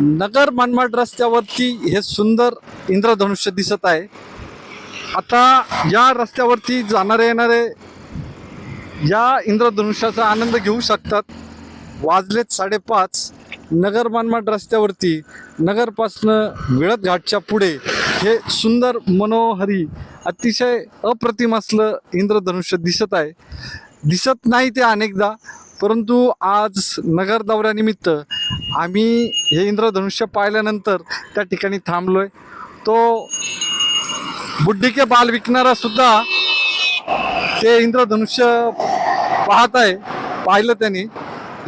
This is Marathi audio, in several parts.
नगर मनमाड रस्त्यावरती हे सुंदर इंद्रधनुष्य दिसत आहे. आता या रस्त्यावरती जाणारे येणारे या इंद्रधनुष्याचा आनंद घेऊ शकतात. वाजलेत साडेपाच. नगर मनमाड रस्त्यावरती नगरपासनं विळत घाटच्या पुढे हे सुंदर मनोहरी अतिशय अप्रतिम असलं इंद्रधनुष्य दिसत आहे. दिसत नाही ते अनेकदा परंतु आज नगर दौऱ्यानिमित्त आम्ही हे इंद्रधनुष्य पाहिल्यानंतर त्या ठिकाणी थांबलोय. तो बुड्ढिके बाल विकणारासुद्धा ते इंद्रधनुष्य पाहत आहे. पाहिलं त्याने.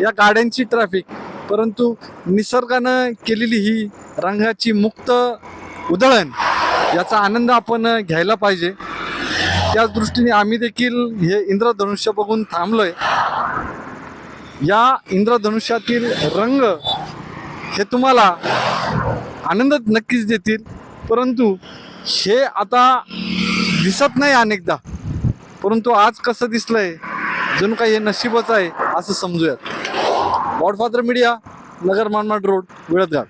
या गाड्यांची ट्रॅफिक परंतु निसर्गानं केलेली ही रंगाची मुक्त उधळण याचा आनंद आपण घ्यायला पाहिजे. त्याच दृष्टीने आम्ही देखील हे इंद्रधनुष्य बघून थांबलोय. या इंद्रधनुष्यातील रंग हे तुम्हाला आनंद नक्कीच देतील. परंतु हे आता दिसत नाही अनेकदा. परंतु आज कसं दिसलंय जणू काही हे नशीबच आहे असं समजूयात. Godfather media Nagar Manmad road Vilatghat